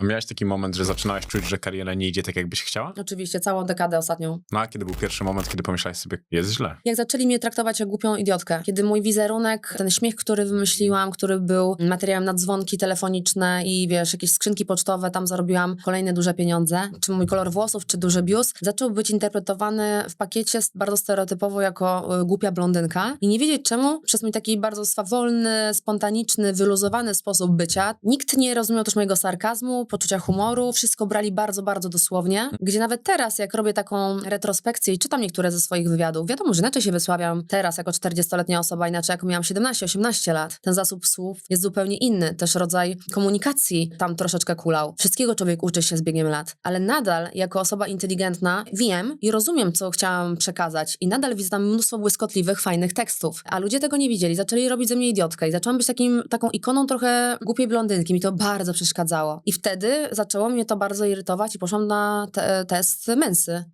A miałeś taki moment, że zaczynałaś czuć, że kariera nie idzie tak, jakbyś chciała? Oczywiście, całą dekadę ostatnią. No a kiedy był pierwszy moment, kiedy pomyślałaś sobie, jest źle? Jak zaczęli mnie traktować jak głupią idiotkę. Kiedy mój wizerunek, ten śmiech, który wymyśliłam, który był materiałem na dzwonki telefoniczne i wiesz, jakieś skrzynki pocztowe, tam zarobiłam kolejne duże pieniądze, czy mój kolor włosów, czy duży biust, zaczął być interpretowany w pakiecie bardzo stereotypowo jako y, głupia blondynka i nie wiedzieć czemu, przez mój taki bardzo swawolny, spontaniczny, wyluzowany sposób bycia, nikt nie rozumiał też mojego sarkazmu, poczucia humoru, wszystko brali bardzo, bardzo dosłownie, gdzie nawet teraz, jak robię taką retrospekcję i czytam niektóre ze swoich wywiadów, wiadomo, że inaczej się wysławiam teraz jako 40-letnia osoba, inaczej jak miałam 17-18 lat. Ten zasób słów jest zupełnie inny, też rodzaj komunikacji tam troszeczkę kulał. Wszystkiego człowiek uczy się z biegiem lat, ale nadal jako osoba inteligentna wiem i rozumiem, co chciałam przekazać i nadal widzę tam mnóstwo błyskotliwych, fajnych tekstów, a ludzie tego nie widzieli, zaczęli robić ze mnie idiotkę i zaczęłam być takim, taką ikoną trochę głupiej blondynki, mi to bardzo przeszkadzało. I wtedy zaczęło mnie to bardzo irytować i poszłam na te, test mensy.